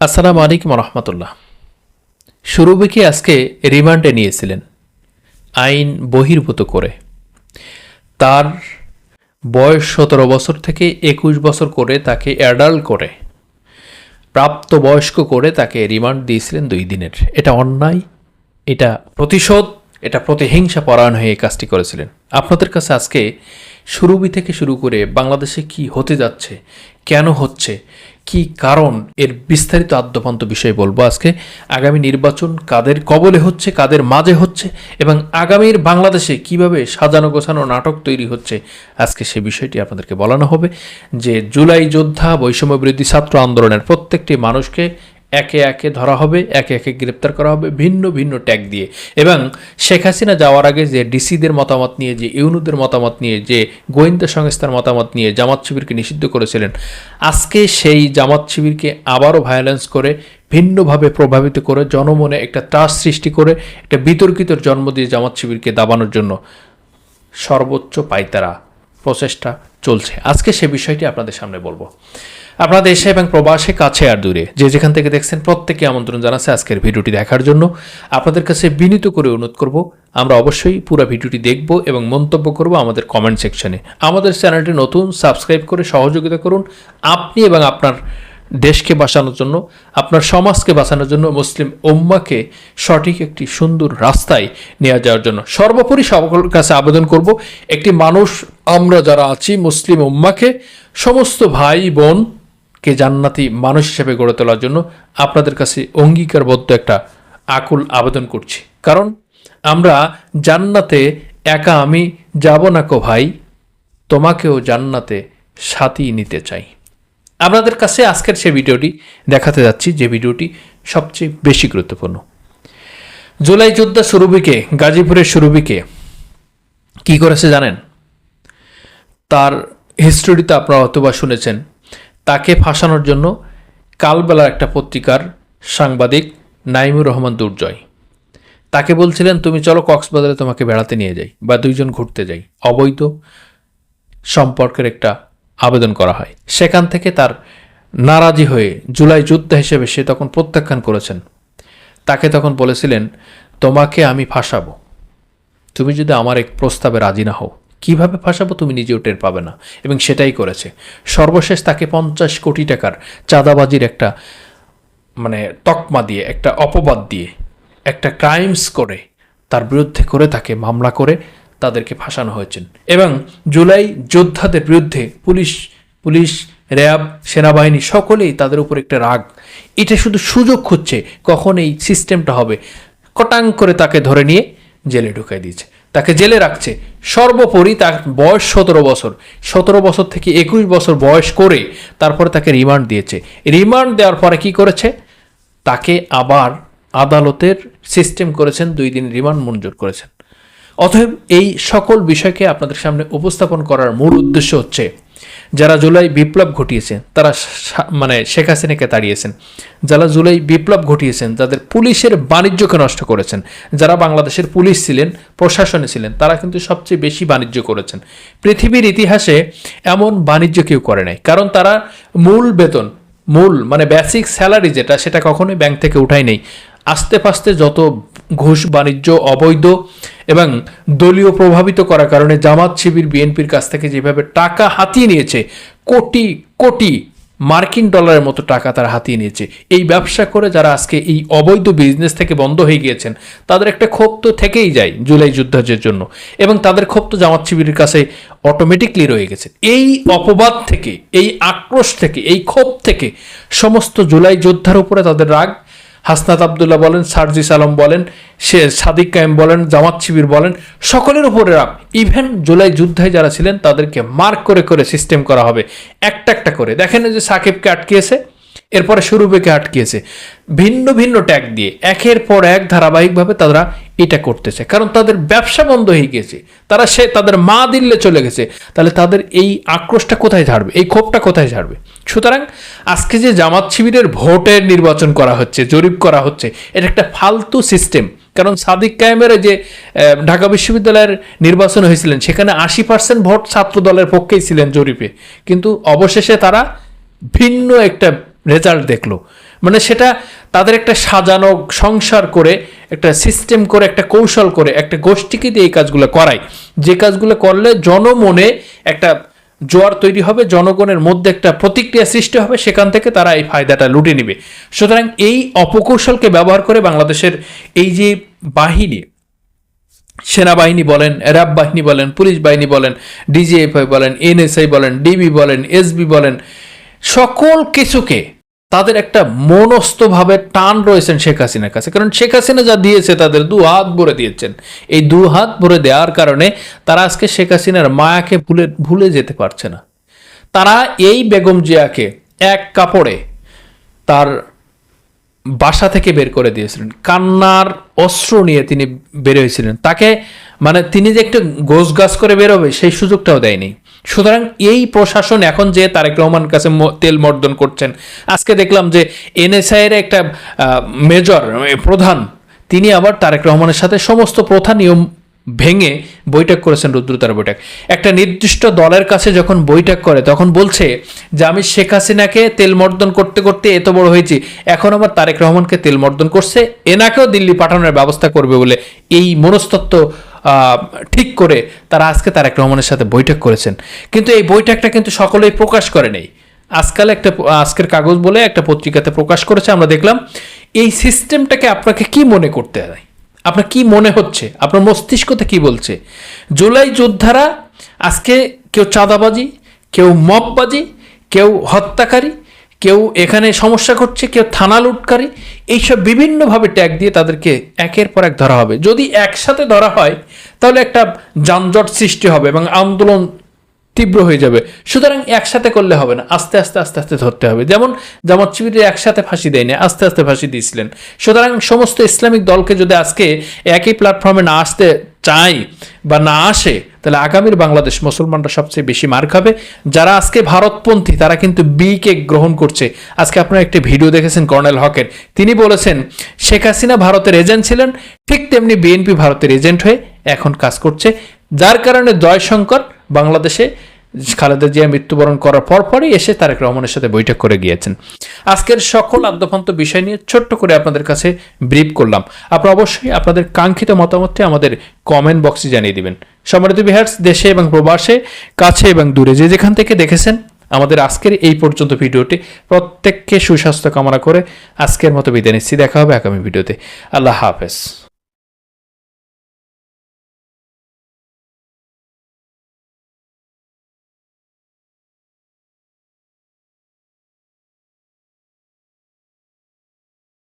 আসসালামু আলাইকুম রহমতুল্লাহ সুরভিকে আজকে রিমান্ডে নিয়েছিলেন? আইন বহির্ভূত করে। তার বয়স সতেরো বছর থেকে একুশ বছর করে তাকে অ্যাডাল্ট করে। প্রাপ্ত বয়স্ক করে তাকে রিমান্ড দিয়েছিলেন দুই দিনের। এটা অন্যায়, এটা প্রতিশোধ, এটা প্রতিহিংসা পরায়ণ হয়ে কাজটি করেছিলেন। আপনাদের কাছে আজকে সুরভি থেকে শুরু করে বাংলাদেশে কি হতে যাচ্ছে, কেন হচ্ছে কি কারণ? এর বিস্তারিত আদ্যপান্ত বিষয়ে বলব আজকে। আগামী নির্বাচন কাদের কবলে হচ্ছে, কাদের মাঝে হচ্ছে এবং আগামীর বাংলাদেশে কীভাবে সাজানো গোছানো নাটক তৈরি হচ্ছে, আজকে সে বিষয়টি আপনাদেরকে বলানো হবে। যে জুলাই যোদ্ধা বৈষম্য বৃদ্ধি ছাত্র আন্দোলনের প্রত্যেকটি মানুষকে একে একে ধরা হবে, একে একে গ্রেপ্তার করা হবে, ভিন্ন ভিন্ন ট্যাগ দিয়ে। এবং শেখ হাসিনা যাওয়ার আগে যে ডিসিদের মতামত নিয়ে, যে ইউনুদের মতামত নিয়ে, যে গোয়েন্দা সংস্থার মতামত নিয়ে জামাত শিবিরকে নিষিদ্ধ করেছিলেন, আজকে সেই জামাত শিবিরকে আবারও ভায়োলেন্স করে, ভিন্নভাবে প্রভাবিত করে, জনমনে একটা ত্রাস সৃষ্টি করে, একটা বিতর্কিতর জন্ম দিয়ে জামাত শিবিরকে দাবানোর জন্য সর্বোচ্চ পাইতারা প্রচেষ্টা চলছে। আজকে সে বিষয়টি আপনাদের সামনে বলব। আপনারা দেশে এবং প্রবাসে কাছে আর দূরে। যে যেখান থেকে দেখছেন, প্রত্যেকে আমন্ত্রণ জানাচ্ছে আজকের ভিডিওটি দেখার জন্য। আপনাদের কাছে বিনীত করে অনুরোধ করব, আমরা অবশ্যই পুরো ভিডিওটি দেখব এবং মন্তব্য করব আমাদের কমেন্ট সেকশনে আমাদের চ্যানেলটি নতুন সাবস্ক্রাইব করে সহযোগিতা করুন। আপনি এবং আপনার দেশকে বাঁচানোর জন্য, আপনার সমাজকে বাঁচানোর জন্য, মুসলিম ওম্মাকে সঠিক একটি সুন্দর রাস্তায় নিয়ে যাওয়ার জন্য। সর্বোপরি সকলের কাছে আবেদন করব, একটি মানুষ, আমরা যারা আছি, মুসলিম ওম্মাকে সমস্ত ভাই বোন কে জান্নাতি মানুষ হিসেবে গড়ে তোলার জন্য আপনাদের কাছে অঙ্গীকারবদ্ধ একটা আকুল আবেদন করছি। কারণ আমরা জান্নাতে একা আমি যাব না কো ভাই, তোমাকেও জান্নাতে সাথী নিতে চাই। আপনাদের কাছে আজকের সে ভিডিওটি দেখাতে যাচ্ছি, যে ভিডিওটি সবচেয়ে বেশি গুরুত্বপূর্ণ। জুলাই যোদ্ধা সুরভিকে, গাজীপুরের সুরভিকে কি করেছে জানেন? তার হিস্টোরিতে আপনারা অথবা শুনেছেন। তাকে ফাঁসানোর জন্য কালবেলার একটা পত্রিকার সাংবাদিক নাইমুর রহমান দুর্জয়। তাকে বলছিলেন, তুমি চলো কক্সবাজারে তোমাকে বেড়াতে নিয়ে যাই বা দুইজন ঘুরতে যাই। অবৈধ সম্পর্কের একটা আবেদন করা হয়। সেখান থেকে তার নারাজি হয়ে জুলাই যোদ্ধা হিসেবে সে তখন প্রত্যাখ্যান করেছেন। তাকে তখন বলেছিলেন, তোমাকে আমি ফাঁসাবো। তুমি যদি আমার এক প্রস্তাবে রাজি না হও কীভাবে ফাঁসাবো তুমি নিজেও টের পাবে না। এবং সেটাই করেছে। সর্বশেষ তাকে পঞ্চাশ কোটি টাকার চাঁদাবাজির একটা মানে তকমা দিয়ে, একটা অপবাদ দিয়ে, একটা ক্রাইমস করে, তার বিরুদ্ধে করে তাকে মামলা করে তাদেরকে ফাঁসানো হয়েছেন এবং জুলাই যোদ্ধাদের বিরুদ্ধে পুলিশ পুলিশ, র্যাব, সেনাবাহিনী সকলেই তাদের উপর একটা রাগ। এটা শুধু সুযোগ খুঁজছে কখন এই সিস্টেমটা হবে। কটাং করে তাকে ধরে নিয়ে জেলে ঢুকাই দিয়েছে। তাকে জেলে রাখছে। সর্বোপরি তার বয়স সতেরো বছর। সতেরো বছর থেকে একুশ বছর বয়স করে তারপরে তাকে রিমান্ড দিয়েছে। রিমান্ড দেওয়ার পরে কি করেছে? তাকে আবার আদালতের সিস্টেম করেছেন, দুই দিন রিমান্ড মঞ্জুর করেছেন। অতএব এই সকল বিষয়কে আপনাদের সামনে উপস্থাপন করার মূল উদ্দেশ্য হচ্ছে যারা জুলাই বিপ্লব ঘটিয়েছেন, তারা মানে শেখ হাসিনাকে তাড়িয়েছেন। যারা জুলাই বিপ্লব ঘটিয়েছেন যাদের পুলিশের বাণিজ্যকে নষ্ট করেছেন। যারা বাংলাদেশের পুলিশ ছিলেন, প্রশাসনে ছিলেন, তারা কিন্তু সবচেয়ে বেশি বাণিজ্য করেছেন। পৃথিবীর ইতিহাসে এমন বাণিজ্য কেউ করে নাই। কারণ তারা মূল বেতন, মূল মানে বেসিক স্যালারি যেটা, সেটা কখনোই ব্যাংক থেকে উঠাই নেই। আস্তে পাস্তে যত ঘুষ বাণিজ্য, অবৈধ এবং দলীয় প্রভাবিত করার কারণে জামাত শিবির বিএনপির কাছ থেকে যেভাবে টাকা হাতিয়ে নিয়েছে, কোটি কোটি মার্কিন ডলারের মতো টাকা তারা হাতিয়ে নিয়েছে। এই ব্যবসা করে যারা আজকে এই অবৈধ বিজনেস থেকে বন্ধ হয়ে গিয়েছেন, তাদের একটা ক্ষোভ তো থেকেই যায় জুলাই যুদ্ধের জন্য। এবং তাদের ক্ষোভ তো জামাত শিবিরের কাছে অটোমেটিকলি রয়ে গেছে। এই অপবাদ থেকে, এই আক্রোশ থেকে, এই ক্ষোভ থেকে সমস্ত জুলাই যোদ্ধার উপরে তাদের রাগ হাসনাত আবদুল্লাহ বলেন, সার্জিস আলম বলেন, সে সাদিক কায়েম বলেন, জামাত শিবির বলেন, সকলের উপরে রাগ ইভেন জুলাই যুদ্ধে যারা ছিলেন, তাদেরকে মার্ক করে করে সিস্টেম করা হবে, একটা একটা করে। দেখেন যে সাকিবকে আটকিয়েছে, এরপরে সুরুবেকে আটকিয়েছে। ভিন্ন ভিন্ন ট্যাগ দিয়ে, একের পর এক ধারাবাহিকভাবে তারা এটা করতেছে। কারণ তাদের ব্যবসা বন্ধ হয়ে গেছে। তারা সে তাদের মা দিল্লে চলে গেছে। তাহলে তাদের এই আক্রোশটা কোথায় ঝাড়বে? এই ক্ষোভটা কোথায় ঝাড়বে? সুতরাং আজকে যে জামাত শিবিরের ভোটের নির্বাচন করা হচ্ছে, জরিপ করা হচ্ছে, এটা একটা ফালতু সিস্টেম। কারণ সাদিক কায়েমের যে ঢাকা বিশ্ববিদ্যালয়ের নির্বাচন হয়েছিলেন, সেখানে আশি পার্সেন্ট ভোট ছাত্র দলের পক্ষেই ছিলেন জরিপে। কিন্তু অবশেষে তারা ভিন্ন একটা রেজাল্ট দেখল। মানে সেটা তাদের একটা সাজানো সংসার করে, একটা সিস্টেম করে, একটা কৌশল করে, একটা গোষ্ঠীকে দিয়ে এই কাজগুলো করায়। যে কাজগুলো করলে জনমনে একটা জোয়ার তৈরি হবে, জনগণের মধ্যে একটা প্রতিক্রিয়া সৃষ্টি হবে, সেখান থেকে তারা এই ফায়দাটা লুটে নেবে। সুতরাং এই অপকৌশলকে ব্যবহার করে বাংলাদেশের এই যে বাহিনী, সেনাবাহিনী বলেন, র্যাব বাহিনী বলেন, পুলিশ বাহিনী বলেন, ডিজিএফআই বলেন, এনএসআই বলেন, ডিবি বলেন, এসবি বলেন, সকল কিছুকে তাদের একটা মনস্থভাবে টান রয়েছেন শেখ হাসিনার কাছে। কারণ শেখ হাসিনা যা দিয়েছে তাদের দু হাত ভরে দিয়েছেন। এই দু হাত ভরে দেওয়ার কারণে তারা আজকে শেখ হাসিনার মায়াকে ভুলে ভুলে যেতে পারছে না। তারা এই বেগম জিয়াকে এক কাপড়ে তার বাসা থেকে বের করে দিয়েছিলেন। কান্নার অস্ত্র নিয়ে তিনি বের হয়েছিলেন। তাকে মানে তিনি যে একটু গোছ গাছ করে বেরোবে, সেই সুযোগটাও দেয়নি। সুতরাং এই প্রশাসন এখন যে তারেক রহমান কাছে তেল মর্দন করছেন, আজকে দেখলাম যে এনএসআই এর একটা মেজর প্রধান, তিনি আবার তারেক রহমানের সাথে সমস্ত প্রথা নিয়ম ভেঙে বৈঠক করেছেন রুদ্রতার বৈঠক। একটা নির্দিষ্ট দলের কাছে যখন বৈঠক করে, তখন বলছে যে আমি শেখ হাসিনাকে তেলমর্দন করতে করতে এত বড় হয়েছি, এখন আবার তারেক রহমানকে তেলমর্দন করছে, এনাকেও দিল্লি পাঠানোর ব্যবস্থা করবে বলে এই মনস্তত্ত্ব ঠিক করে তারা আজকে তারেক রহমানের সাথে বৈঠক করেছেন। কিন্তু এই বৈঠকটা কিন্তু সকলেই প্রকাশ করে নেই। আজকাল একটা, আজকের কাগজ বলে একটা পত্রিকাতে প্রকাশ করেছে, আমরা দেখলাম। এই সিস্টেমটাকে আপনাকে কি মনে করতে হয়? আপনার কি মনে হচ্ছে? আপনার মস্তিষ্কতে কি বলছে? জুলাই যোদ্ধারা আজকে কেউ চাঁদাবাজি, কেউ মপবাজি, কেউ হত্যাকারী কেউ এখানে সমস্যা করছে, কেউ থানা লুটকারী, এইসব বিভিন্নভাবে ট্যাগ দিয়ে তাদেরকে একের পর এক ধরা হবে। যদি একসাথে ধরা হয়, তাহলে একটা যানজট সৃষ্টি হবে এবং আন্দোলন তীব্র হয়ে যাবে। সুতরাং একসাথে করলে হবে না, আস্তে আস্তে আস্তে আস্তে ধরতে হবে। যেমন জামাত শিবিরে একসাথে ফাঁসি দেয়নি, আস্তে আস্তে ফাঁসি দিয়েছিলেন। সুতরাং সমস্ত ইসলামিক দলকে যদি আজকে একই প্ল্যাটফর্মে না আসতে চাই বা না আসে তাহলে আগামীর বাংলাদেশ মুসলমানরা সবচেয়ে বেশি মার খাবে যারা আজকে ভারতপন্থী, তারা কিন্তু বি কে গ্রহণ করছে। আজকে আপনারা একটি ভিডিও দেখেছেন কর্নেল হকের। তিনি বলেছেন, শেখ হাসিনা ভারতের এজেন্ট ছিলেন, ঠিক তেমনি বিএনপি ভারতের এজেন্ট হয়ে এখন কাজ করছে। যার কারণে জয়শঙ্কর বাংলাদেশে খালেদা জিয়া মৃত্যুবরণ করার পরপরই এসে তারেক রহমানের সাথে বৈঠক করে গিয়েছেন। আজকের সকল আদ্যপান্ত বিষয় নিয়ে ছোট্ট করে আপনাদের কাছে ব্রিফ করলাম। আপনারা অবশ্যই আপনাদের কাঙ্ক্ষিত মতামতটি আমাদের কমেন্ট বক্সে জানিয়ে দিবেন। সম্মানিত বিহার্স দেশে এবং প্রবাসে, কাছে এবং দূরে যে যেখান থেকে দেখেছেন, আমাদের আজকের এই পর্যন্ত ভিডিওটি প্রত্যেককে সুস্বাস্থ্য কামনা করে আজকের মতো বিদায় নিচ্ছি। দেখা হবে আগামী ভিডিওতে। আল্লাহ হাফেজ।